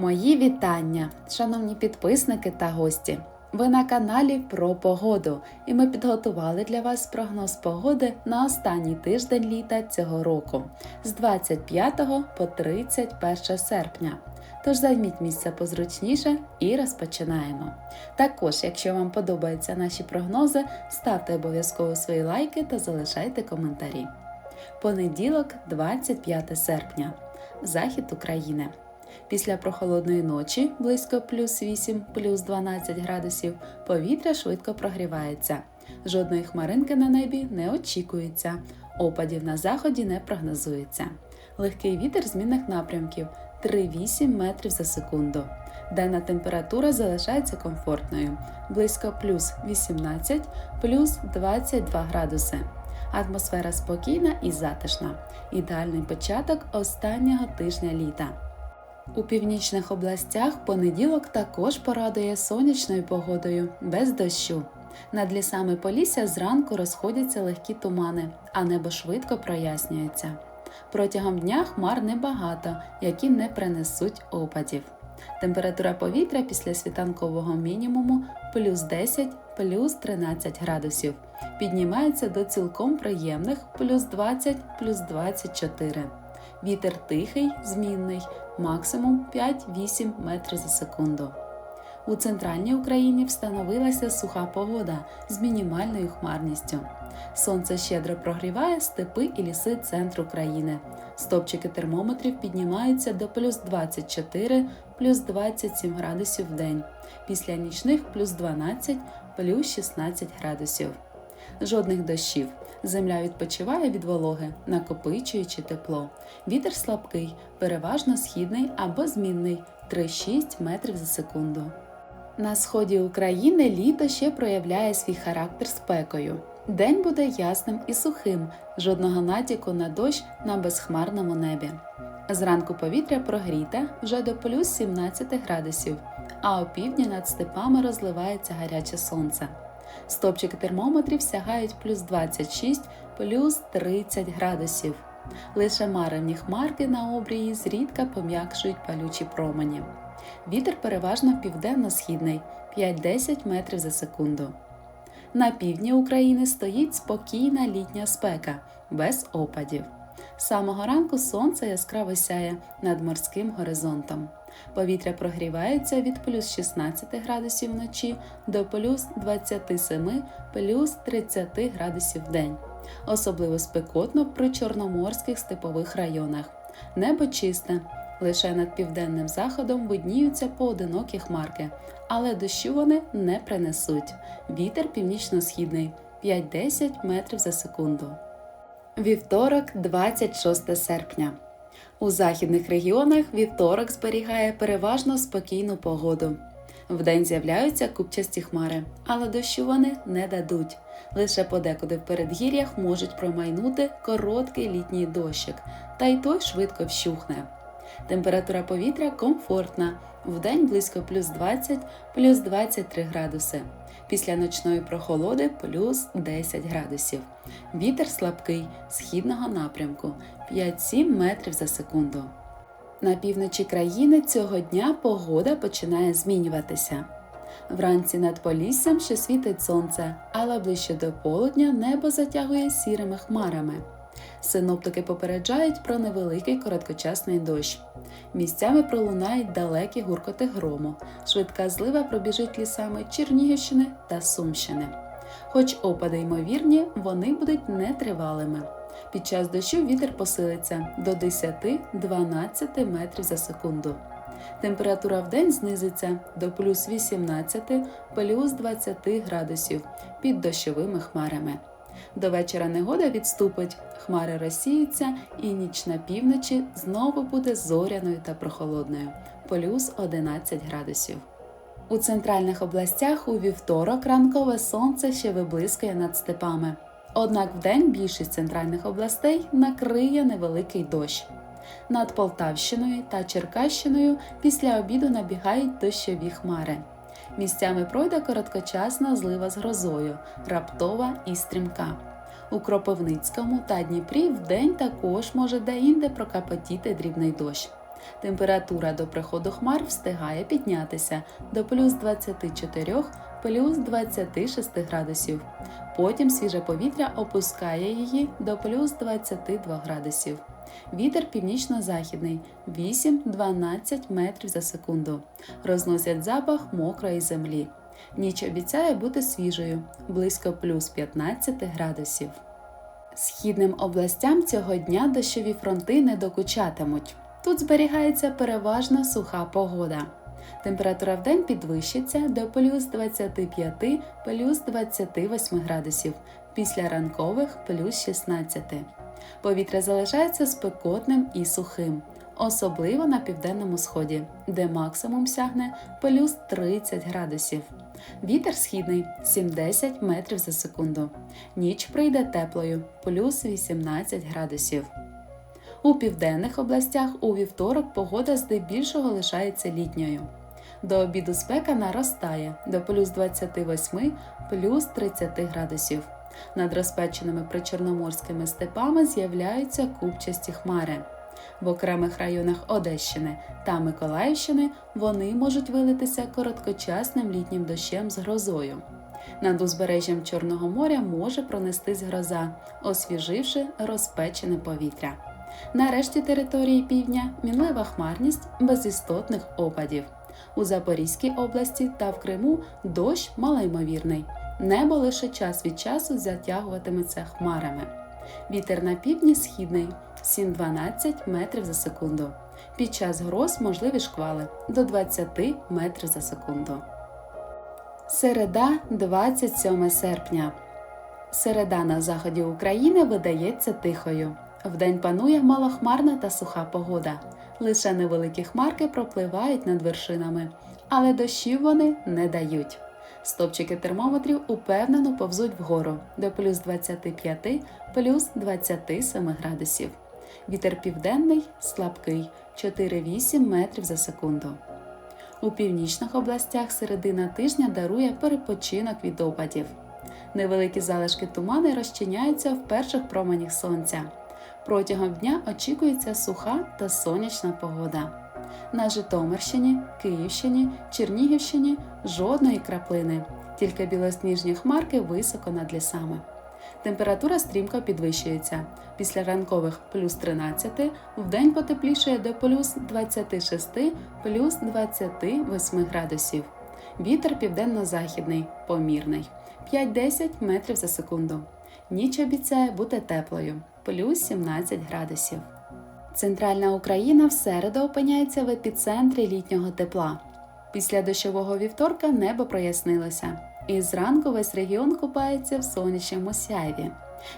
Мої вітання, шановні підписники та гості. Ви на каналі про погоду, і ми підготували для вас прогноз погоди на останній тиждень літа цього року з 25 по 31 серпня. Тож займіть місце позручніше і розпочинаємо. Також, якщо вам подобаються наші прогнози, ставте обов'язково свої лайки та залишайте коментарі. Понеділок, 25 серпня, захід України. Після прохолодної ночі близько плюс 8, плюс 12 градусів повітря швидко прогрівається. Жодної хмаринки на небі не очікується. Опадів на заході не прогнозується. Легкий вітер змінних напрямків 3-8 метрів за секунду. Денна температура залишається комфортною близько плюс 18, плюс 22 градуси. Атмосфера спокійна і затишна. Ідеальний початок останнього тижня літа. У північних областях понеділок також порадує сонячною погодою, без дощу. Над лісами Полісся зранку розходяться легкі тумани, а небо швидко прояснюється. Протягом дня хмар небагато, які не принесуть опадів. Температура повітря після світанкового мінімуму плюс 10 плюс 13 градусів. Піднімається до цілком приємних плюс 20 плюс 24. Вітер тихий, змінний, максимум 5-8 метрів за секунду. У центральній Україні встановилася суха погода з мінімальною хмарністю. Сонце щедро прогріває степи і ліси центру країни. Стопчики термометрів піднімаються до плюс 24, плюс 27 градусів в день. Після нічних плюс 12, плюс 16 градусів. Жодних дощів. Земля відпочиває від вологи, накопичуючи тепло. Вітер слабкий, переважно східний або змінний 3-6 метрів за секунду. На сході України літо ще проявляє свій характер спекою. День буде ясним і сухим, жодного натяку на дощ на безхмарному небі. Зранку повітря прогріте вже до плюс 17 градусів, а опівдні над степами розливається гаряче сонце. Стопчики термометрів сягають плюс 26, плюс 30 градусів. Лише маревні хмарки на обрії зрідка пом'якшують палючі промені. Вітер переважно південно-східний 5-10 метрів за секунду. На півдні України стоїть спокійна літня спека, без опадів. З самого ранку сонце яскраво сяє над морським горизонтом. Повітря прогрівається від плюс 16 градусів вночі до плюс 27 плюс 30 градусів в день. Особливо спекотно при чорноморських степових районах. Небо чисте. Лише над південним заходом видніються поодинокі хмарки, але дощу вони не принесуть. Вітер північно-східний 5-10 метрів за секунду. Вівторок, 26 серпня. У західних регіонах вівторок зберігає переважно спокійну погоду. Вдень з'являються купчасті хмари, але дощу вони не дадуть. Лише подекуди в передгір'ях можуть промайнути короткий літній дощик, та й той швидко вщухне. Температура повітря комфортна, вдень близько плюс 20, плюс 23 градуси. Після ночної прохолоди плюс 10 градусів. Вітер слабкий східного напрямку 5-7 метрів за секунду. На півночі країни цього дня погода починає змінюватися. Вранці над Поліссям ще світить сонце, але ближче до полудня небо затягує сірими хмарами. Синоптики попереджають про невеликий короткочасний дощ. Місцями пролунають далекі гуркоти грому, швидка злива пробіжить лісами Чернігівщини та Сумщини. Хоч опади ймовірні, вони будуть нетривалими. Під час дощу вітер посилиться до 10-12 метрів за секунду. Температура в день знизиться до плюс 18 плюс 20 градусів під дощовими хмарами. До вечора негода відступить, хмари розсіються, і ніч на півночі знову буде зоряною та прохолодною плюс 11 градусів. У центральних областях у вівторок ранкове сонце ще виблискує над степами. Однак вдень більшість центральних областей накриє невеликий дощ. Над Полтавщиною та Черкащиною після обіду набігають дощові хмари. Місцями пройде короткочасна злива з грозою, раптова і стрімка. У Кропивницькому та Дніпрі вдень також може деінде прокапотіти дрібний дощ. Температура до приходу хмар встигає піднятися до плюс 24 плюс 26 градусів. Потім свіже повітря опускає її до плюс 22 градусів. Вітер північно-західний 8-12 метрів за секунду. Розносять запах мокрої землі. Ніч обіцяє бути свіжою близько плюс 15 градусів. Східним областям цього дня дощові фронти не докучатимуть. Тут зберігається переважно суха погода. Температура в день підвищиться до плюс 25 плюс 28 градусів, після ранкових плюс 16. Повітря залишається спекотним і сухим, особливо на південному сході, де максимум сягне плюс 30 градусів. Вітер східний 70 метрів за секунду. Ніч прийде теплою плюс 18 градусів. У південних областях у вівторок погода здебільшого лишається літньою. До обіду спека наростає до плюс 28 плюс 30 градусів. Над розпеченими причорноморськими степами з'являються купчасті хмари. В окремих районах Одещини та Миколаївщини вони можуть вилитися короткочасним літнім дощем з грозою. Над узбережжям Чорного моря може пронестись гроза, освіживши розпечене повітря. Нарешті території півдня мінлива хмарність без істотних опадів. У Запорізькій області та в Криму дощ малоймовірний. Небо лише час від часу затягуватиметься хмарами. Вітер на півдні східний 7-12 метрів за секунду. Під час гроз можливі шквали до 20 метрів за секунду. Середа, 27 серпня. Середа на заході України видається тихою. Вдень панує малохмарна та суха погода. Лише невеликі хмарки пропливають над вершинами, але дощів вони не дають. Стопчики термометрів упевнено повзуть вгору до плюс 25 плюс 27 градусів. Вітер південний слабкий 4-8 метрів за секунду. У північних областях середина тижня дарує перепочинок від опадів. Невеликі залишки тумани розчиняються в перших променях сонця. Протягом дня очікується суха та сонячна погода. На Житомирщині, Київщині, Чернігівщині жодної краплини, тільки білосніжні хмарки високо над лісами. Температура стрімко підвищується. Після ранкових плюс 13 вдень потеплішає до плюс 26 плюс 28 градусів. Вітер південно-західний, помірний 5-10 метрів за секунду. Ніч обіцяє бути теплою плюс 17 градусів. Центральна Україна в середу опиняється в епіцентрі літнього тепла. Після дощового вівторка небо прояснилося, і зранку весь регіон купається в сонячному сяйві.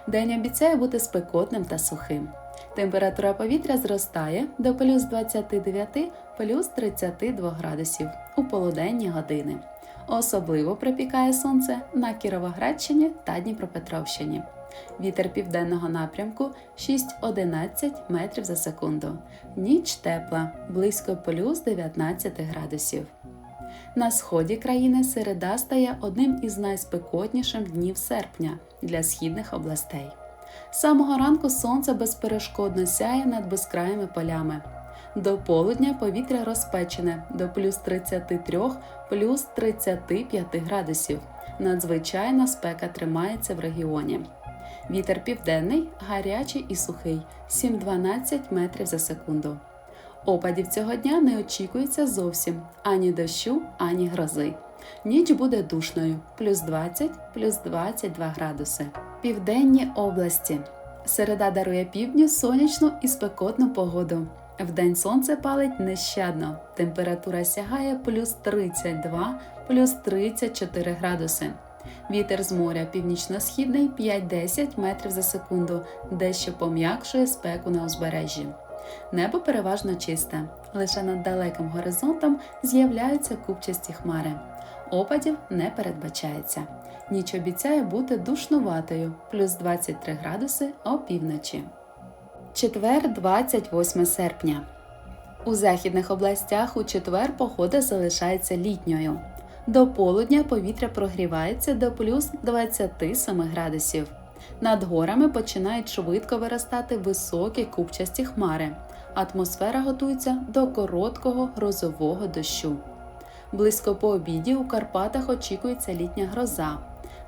День обіцяє бути спекотним та сухим. Температура повітря зростає до плюс 29 плюс 32 градусів у полуденні години. Особливо припікає сонце на Кіровоградщині та Дніпропетровщині. Вітер південного напрямку 6-11 метрів за секунду. Ніч тепла, близько плюс 19 градусів. На сході країни середа стає одним із найспекотніших днів серпня для східних областей. З самого ранку сонце безперешкодно сяє над безкраїми полями. До полудня повітря розпечене до плюс 33 плюс 35 градусів. Надзвичайна спека тримається в регіоні. Вітер південний, гарячий і сухий 7-12 метрів за секунду. Опадів цього дня не очікується зовсім ані дощу, ані грози. Ніч буде душною плюс 20 плюс 22 градуси. Південні області. Середа дарує півдню сонячну і спекотну погоду. Вдень сонце палить нещадно. Температура сягає плюс 32 плюс 34 градуси. Вітер з моря північно-східний 5-10 метрів за секунду, дещо пом'якшує спеку на узбережжі. Небо переважно чисте, лише над далеким горизонтом з'являються купчасті хмари. Опадів не передбачається. Ніч обіцяє бути душнуватою, плюс 23 градуси опівночі. Четвер, 28 серпня. У західних областях у четвер погода залишається літньою. До полудня повітря прогрівається до плюс 27 градусів. Над горами починають швидко виростати високі купчасті хмари, Атмосфера готується до короткого грозового дощу. Близько по обіді у Карпатах очікується літня гроза.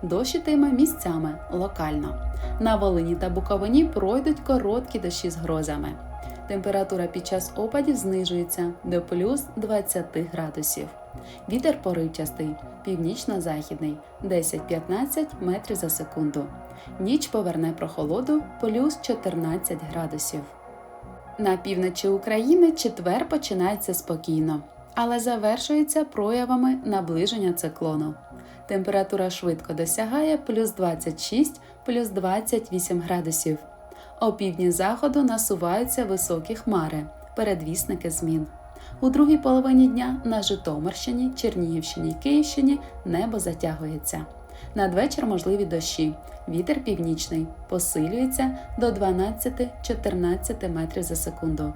Дощ ітиме місцями локально. На Волині та Буковині пройдуть короткі дощі з грозами. Температура під час опадів знижується до плюс 20 градусів. Вітер поривчастий, північно-західний 10-15 метрів за секунду. Ніч поверне прохолоду плюс 14 градусів. На півночі України четвер починається спокійно, але завершується проявами наближення циклону. Температура швидко досягає плюс 26, плюс 28 градусів. Опівдні заходу насуваються високі хмари, передвісники змін. У другій половині дня на Житомирщині, Чернігівщині, Київщині небо затягується. Надвечір можливі дощі. Вітер північний посилюється до 12-14 метрів за секунду.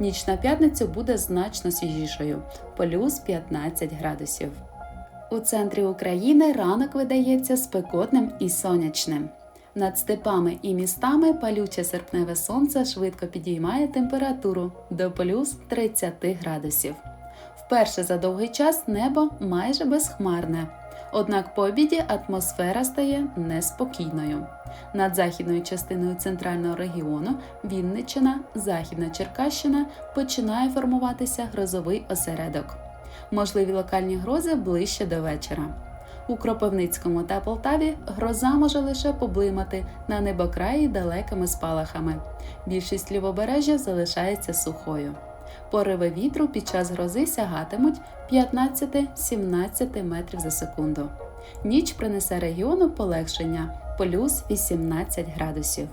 Ніч на п'ятницю буде значно свіжішою плюс 15 градусів. У центрі України ранок видається спекотним і сонячним. Над степами і містами палюче серпневе сонце швидко підіймає температуру до плюс 30 градусів. Вперше за довгий час небо майже безхмарне. Однак по обіді атмосфера стає неспокійною. Над західною частиною центрального регіону Вінниччина, Західна Черкащина починає формуватися грозовий осередок. Можливі локальні грози ближче до вечора. У Кропивницькому та Полтаві гроза може лише поблимати на небокраї далекими спалахами. Більшість лівобережжя залишається сухою. Пориви вітру під час грози сягатимуть 15-17 метрів за секунду. Ніч принесе регіону полегшення плюс 18 градусів.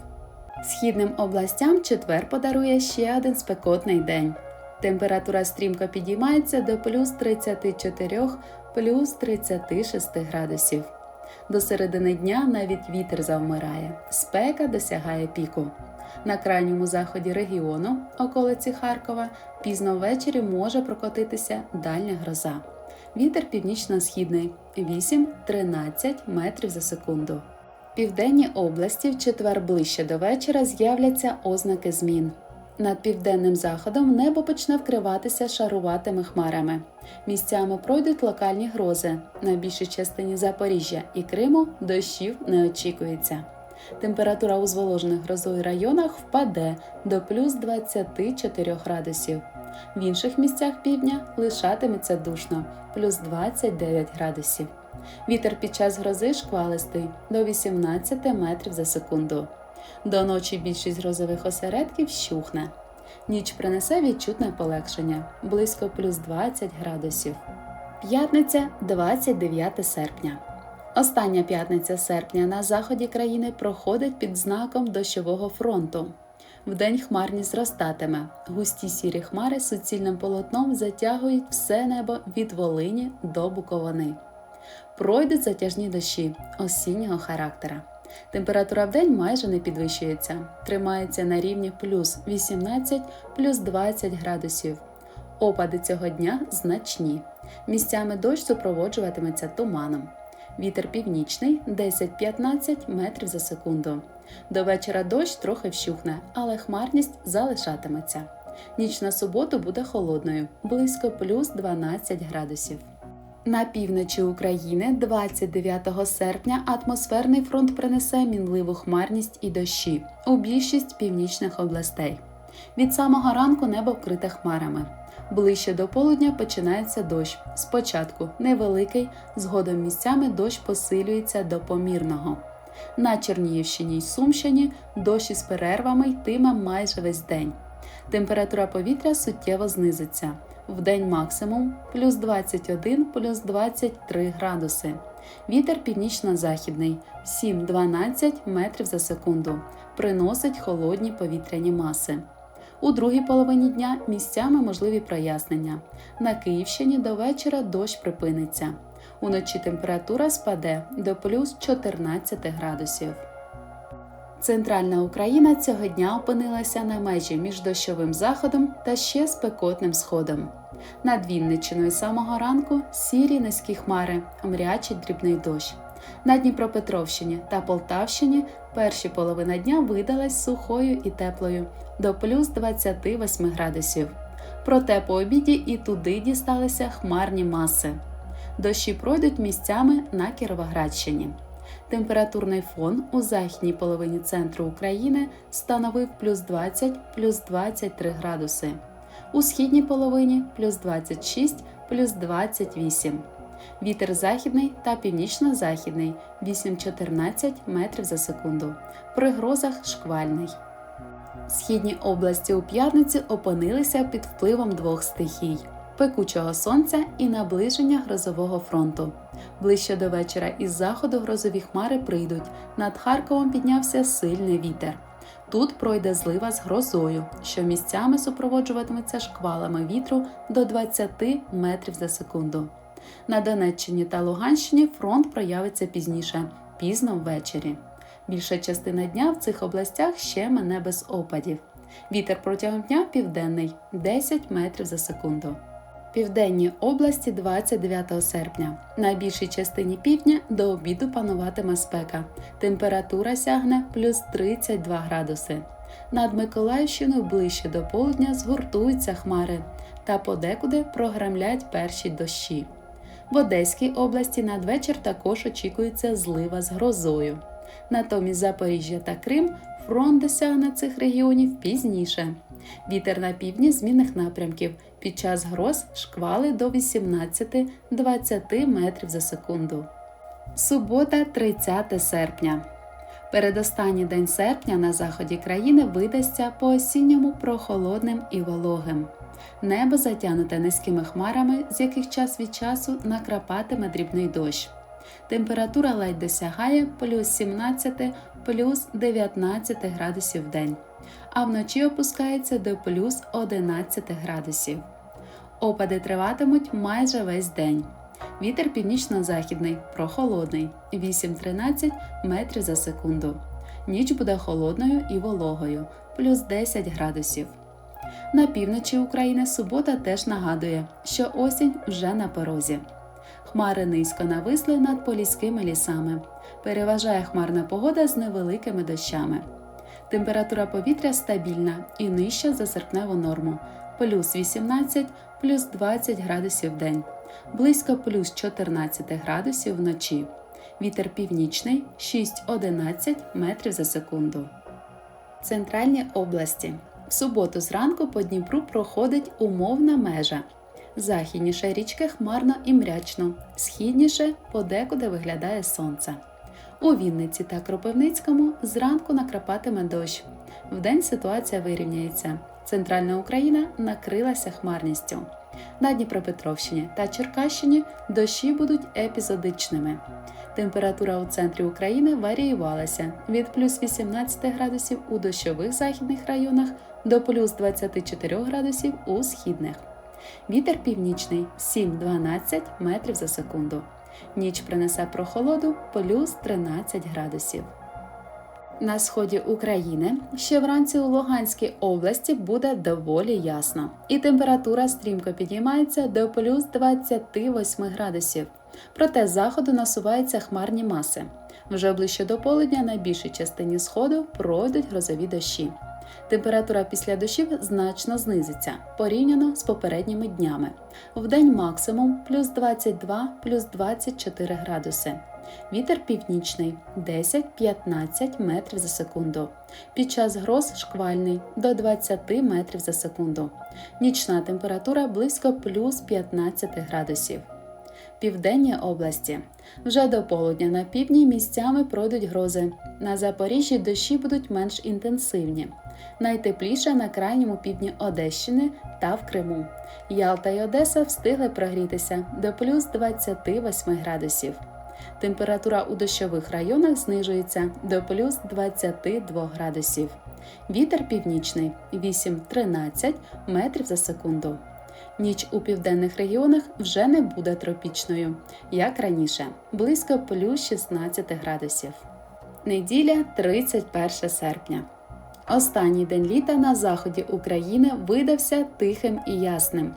Східним областям четвер подарує ще один спекотний день. Температура стрімко підіймається до плюс 34 плюс 36 градусів. До середини дня навіть вітер завмирає, спека досягає піку. На крайньому заході регіону, околиці Харкова, пізно ввечері може прокотитися дальня гроза. Вітер північно-східний 8-13 метрів за секунду. Південній області в четвер ближче до вечора з'являться ознаки змін. Над південним заходом небо почне вкриватися шаруватими хмарами. Місцями пройдуть локальні грози. На більшій частині Запоріжжя і Криму дощів не очікується. Температура у зволожених грозою районах впаде до плюс 24 градусів. В інших місцях півдня лишатиметься душно плюс 29 градусів. Вітер під час грози шквалистий до 18 метрів за секунду. До ночі більшість грозових осередків щухне. Ніч принесе відчутне полегшення близько плюс 20 градусів. П'ятниця 29 серпня. Остання п'ятниця серпня на заході країни проходить під знаком дощового фронту. Вдень хмарність зростатиме. Густі сірі хмари суцільним полотном затягують все небо від Волині до Буковини. Пройдуть затяжні дощі осіннього характера. Температура в день майже не підвищується, тримається на рівні плюс 18 плюс 20 градусів. Опади цього дня значні. Місцями дощ супроводжуватиметься туманом. Вітер північний 10-15 метрів за секунду. До вечора дощ трохи вщухне, але хмарність залишатиметься. Ніч на суботу буде холодною, близько плюс 12 градусів. На півночі України 29 серпня атмосферний фронт принесе мінливу хмарність і дощі у більшість північних областей. Від самого ранку небо вкрите хмарами. Ближче до полудня починається дощ. Спочатку невеликий, згодом місцями дощ посилюється до помірного. На Чернігівщині й Сумщині дощ із перервами йтиме майже весь день. Температура повітря суттєво знизиться. Вдень максимум плюс 21 плюс 23 градуси. Вітер північно-західний 7-12 метрів за секунду. Приносить холодні повітряні маси. У другій половині дня місцями можливі прояснення. На Київщині до вечора дощ припиниться. Уночі температура спаде до плюс 14 градусів. Центральна Україна цього дня опинилася на межі між дощовим заходом та ще спекотним сходом. Над Вінниччиною самого ранку сірі низькі хмари, мрячить дрібний дощ. На Дніпропетровщині та Полтавщині перші половина дня видалась сухою і теплою до плюс 28 градусів. Проте по обіді і туди дісталися хмарні маси. Дощі пройдуть місцями на Кіровоградщині. Температурний фон у західній половині центру України становив плюс 20 плюс 23 градуси, у східній половині плюс 26 плюс 28. Вітер західний та північно-західний 8-14 метрів за секунду. При грозах шквальний. Східні області у п'ятницю опинилися під впливом двох стихій пекучого сонця і наближення грозового фронту. Ближче до вечора із заходу грозові хмари прийдуть. Над Харковом піднявся сильний вітер. Тут пройде злива з грозою, що місцями супроводжуватиметься шквалами вітру до 20 метрів за секунду. На Донеччині та Луганщині фронт проявиться пізніше, пізно ввечері. Більша частина дня в цих областях ще мене без опадів. Вітер протягом дня південний 10 метрів за секунду. Південні області 29 серпня. На більшій частині півдня до обіду пануватиме спека. Температура сягне плюс 32 градуси. Над Миколаївщиною ближче до полудня згуртуються хмари та подекуди програмлять перші дощі. В Одеській області надвечір також очікується злива з грозою. Натомість Запоріжжя та Крим фронт досягне цих регіонів пізніше. Вітер на півдні змінних напрямків. Під час гроз шквали до 18-20 метрів за секунду. Субота, 30 серпня. Передостанній день серпня на заході країни видасться по осінньому прохолодним і вологим. Небо затягнуте низькими хмарами, з яких час від часу накрапатиме дрібний дощ. Температура ледь досягає плюс 17 плюс 19 градусів в день, а вночі опускається до плюс 11 градусів. Опади триватимуть майже весь день. Вітер північно-західний, прохолодний 8-13 метрів за секунду. Ніч буде холодною і вологою, плюс 10 градусів. На півночі України субота теж нагадує, що осінь вже на порозі. Хмари низько нависли над поліськими лісами. Переважає хмарна погода з невеликими дощами. Температура повітря стабільна і нижча за серпневу норму плюс 18 плюс 20 градусів в день, близько плюс 14 градусів вночі. Вітер північний 6-11 метрів за секунду. Центральні області. В суботу зранку по Дніпру проходить умовна межа. Західніше річки хмарно і мрячно, східніше подекуди виглядає сонце. У Вінниці та Кропивницькому зранку накрапатиме дощ. Вдень ситуація вирівняється. Центральна Україна накрилася хмарністю. На Дніпропетровщині та Черкащині дощі будуть епізодичними. Температура у центрі України варіювалася від плюс 18 градусів у дощових західних районах до плюс 24 градусів у східних. Вітер північний 7-12 метрів за секунду. Ніч принесе прохолоду плюс 13 градусів. На сході України ще вранці у Луганській області буде доволі ясно, і температура стрімко підіймається до плюс 28 градусів. Проте з заходу насуваються хмарні маси. Вже ближче до полудня на більшій частині сходу пройдуть грозові дощі. Температура після дощів значно знизиться порівняно з попередніми днями. Вдень максимум плюс 22 плюс 24 градуси. Вітер північний 10-15 метрів за секунду. Під час гроз шквальний до 20 метрів за секунду. Нічна температура близько плюс 15 градусів. Південні області. Вже до полудня на півдні місцями пройдуть грози. На Запоріжжі дощі будуть менш інтенсивні. Найтепліше на крайньому півдні Одещини та в Криму. Ялта й Одеса встигли прогрітися до плюс 28 градусів. Температура у дощових районах знижується до плюс 22 градусів. Вітер північний 8-13 метрів за секунду. Ніч у південних регіонах вже не буде тропічною, як раніше, близько плюс 16 градусів. Неділя 31 серпня. Останній день літа на заході України видався тихим і ясним.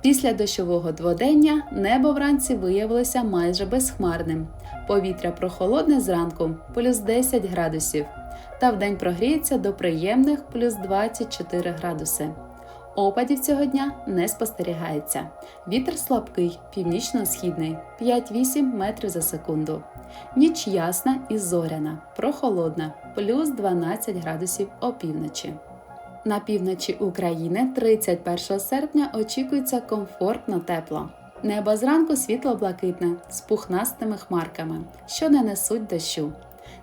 Після дощового дводення небо вранці виявилося майже безхмарним. Повітря прохолодне зранку плюс 10 градусів, та вдень прогріється до приємних плюс 24 градуси. Опадів цього дня не спостерігається. Вітер слабкий, північно-східний 5-8 метрів за секунду. Ніч ясна і зоряна, прохолодна, плюс 12 градусів опівночі. На півночі України 31 серпня очікується комфортно тепло. Небо зранку світло-блакитне з пухнастими хмарками, що не несуть дощу.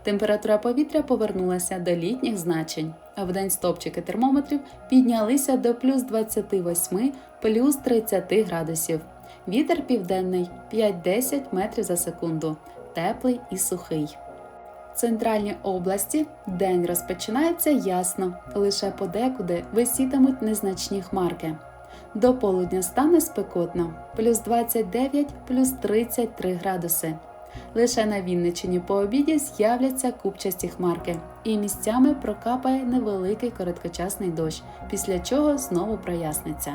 Температура повітря повернулася до літніх значень, а вдень стопчики термометрів піднялися до плюс 28, плюс 30 градусів. Вітер південний 5-10 метрів за секунду, теплий і сухий. Центральній області день розпочинається ясно, лише подекуди висітимуть незначні хмарки. До полудня стане спекотно плюс 29, плюс 33 градуси. Лише на Вінниччині по обіді з'являться купчасті хмарки, і місцями прокапає невеликий короткочасний дощ, після чого знову проясниться.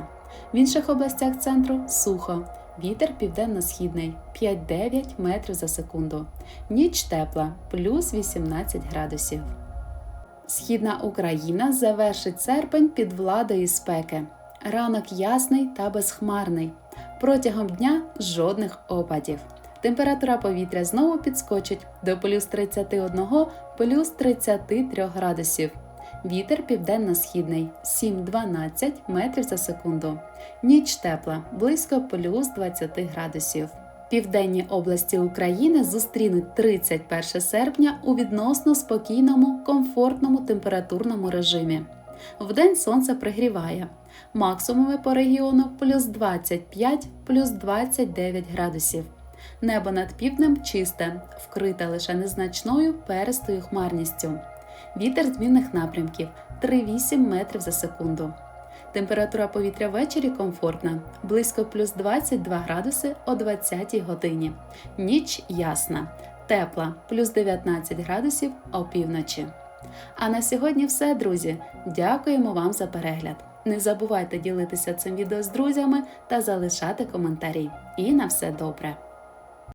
В інших областях центру сухо. Вітер південно-східний 5-9 метрів за секунду. Ніч тепла плюс 18 градусів. Східна Україна завершить серпень під владою спеки. Ранок ясний та безхмарний. Протягом дня жодних опадів. Температура повітря знову підскочить до плюс 31 плюс 33 градусів. Вітер південно-східний 7-12 метрів за секунду. Ніч тепла близько плюс 20 градусів. Південні області України зустрінуть 31 серпня у відносно спокійному, комфортному температурному режимі. Вдень сонце пригріває. Максимуми по регіону плюс 25 плюс 29 градусів. Небо над півднем чисте, вкрите лише незначною перистою хмарністю. Вітер змінних напрямків 3-8 метрів за секунду. Температура повітря ввечері комфортна, близько плюс 22 градуси о 20 годині. Ніч ясна, тепла, плюс 19 градусів опівночі. А на сьогодні все, друзі. Дякуємо вам за перегляд. Не забувайте ділитися цим відео з друзями та залишати коментарі. І на все добре!